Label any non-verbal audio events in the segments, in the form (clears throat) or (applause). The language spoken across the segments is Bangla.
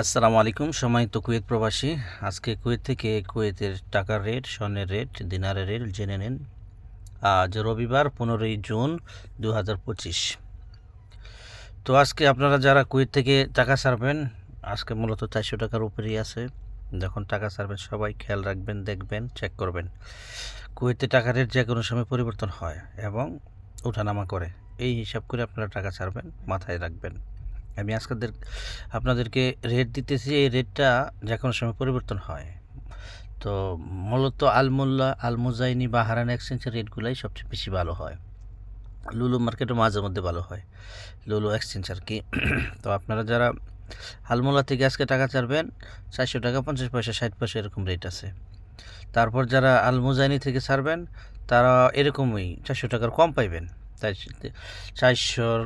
আসসালামু আলাইকুম সময় তো কুয়েত প্রবাসী। আজকে কুয়েত থেকে কুয়েতের টাকার রেট, স্বর্ণের রেট, দিনারের রেট জেনে নিন। আজ রবিবার, পনেরোই জুন দু হাজার পঁচিশ। তো আজকে আপনারা যারা কুয়েত থেকে টাকা ছাড়বেন, আজকে মূলত চারশো টাকার উপরেই আছে। যখন টাকা ছাড়বেন সবাই, খেয়াল রাখবেন, দেখবেন চেক করবেন। কুয়েতে টাকার রেট যে কোনো সময় পরিবর্তন হয় এবং ওঠানামা করে। এই হিসাব করে আপনারা টাকা ছাড়বেন, মাথায় রাখবেন। আমি আজকেদের আপনাদেরকে রেট দিতেছি, এই রেটটা যে কোনো সময় পরিবর্তন হয়। তো মূলত আলমুল্লা আলমুজাইনি বা হারান এক্সচেঞ্জের রেটগুলাই সবচেয়ে বেশি ভালো হয়। লুলু মার্কেটও মাঝে মধ্যে ভালো হয়, লুলু এক্সচেঞ্জ আর কি। (clears throat) তো আপনারা যারা আলমোলা থেকে আজকে টাকা ছাড়বেন, চারশো টাকা, পঞ্চাশ পয়সা, ষাট পয়সা এরকম রেট আছে। তারপর যারা আলমুজাইনি থেকে ছাড়বেন, তারা এরকমই চারশো টাকার কম পাইবেন। তাই চারশোর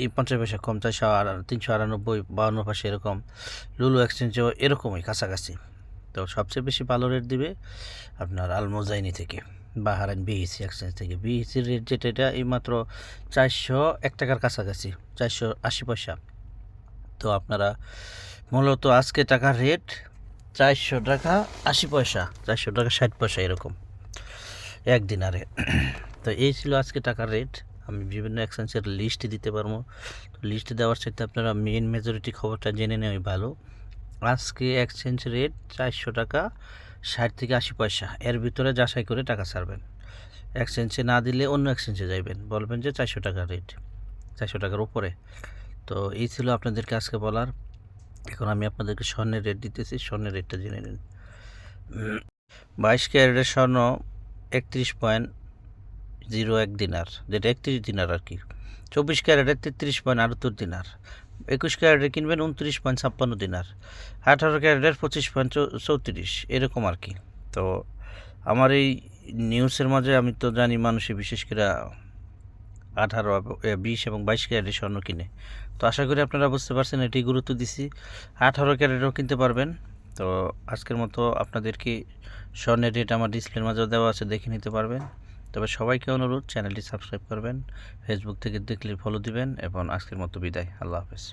এই পঞ্চাশ পয়সা কম, চারশো আর তিনশো আটানব্বই, বাউন্ন পাশে এরকম। লুলু এক্সচেঞ্জেও এরকমই কাছাকাছি। তো সবচেয়ে বেশি ভালো রেট দিবে আপনার আলমোজাইনি থেকে বা হারান বিএসসি এক্সচেঞ্জ থেকে। বিএসসির রেট যেটা, এটা এই মাত্র চারশো এক টাকার কাছাকাছি, চারশো আশি পয়সা। তো আপনারা মূলত আজকে টাকার রেট চারশো টাকা আশি পয়সা, চারশো টাকা ষাট পয়সা এরকম। এক দিনারে তো এই ছিল আজকে টাকার রেট আমি বিভিন্ন এক্সচেঞ্জের লিস্ট দিতে পারব। তো লিস্ট দেওয়ার সাথে আপনারা মেন মেজরিটি খবরটা জেনে নেওয়াই ভালো। আজকে এক্সচেঞ্জ রেট চারশো টাকা, ষাট থেকে আশি পয়সা। এর ভিতরে যাচাই করে টাকা ছাড়বেন। এক্সচেঞ্জে না দিলে অন্য এক্সচেঞ্জে যাইবেন। বলবেন যে চারশো টাকা রেট চারশো টাকার উপরে। তো এই ছিল আপনাদেরকে আজকে বলার। এখন আমি আপনাদেরকে স্বর্ণের রেট দিতেছি। স্বর্ণের রেটটা জেনে নিন। বাইশ ক্যারেটের স্বর্ণ একত্রিশ পয়েন্ট জিরো এক দিনার, যেটা একত্রিশ দিনার আর কি। চব্বিশ ক্যারেটের তেত্রিশ পয়েন্ট আটাত্তর দিনার। একুশ ক্যারেটের কিনবেন উনত্রিশ পয়েন্ট ছাপ্পান্ন দিনার। আঠারো ক্যারেটের পঁচিশ পয়েন্ট চৌত্রিশ, এরকম আর কি। তো আমার এই নিউজের মাঝে আমি তো জানি মানুষে বিশেষ করে আঠারো বিশ এবং বাইশ ক্যারেটের স্বর্ণ কিনে। তো আশা করি আপনারা বুঝতে পারছেন, এটি গুরুত্ব দিছি। আঠারো ক্যারেটও কিনতে পারবেন। তো আজকের মতো আপনাদেরকে স্বর্ণের রেট আমার ডিসপ্লের মাঝেও দেওয়া আছে, দেখে নিতে পারবেন। তবে সবাইকে অনুরোধ, চ্যানেলটি সাবস্ক্রাইব করবেন ফেসবুক থেকে দেখলে ফলো দিবেন, এবং আজকের মতো বিদায়। আল্লাহ হাফেজ।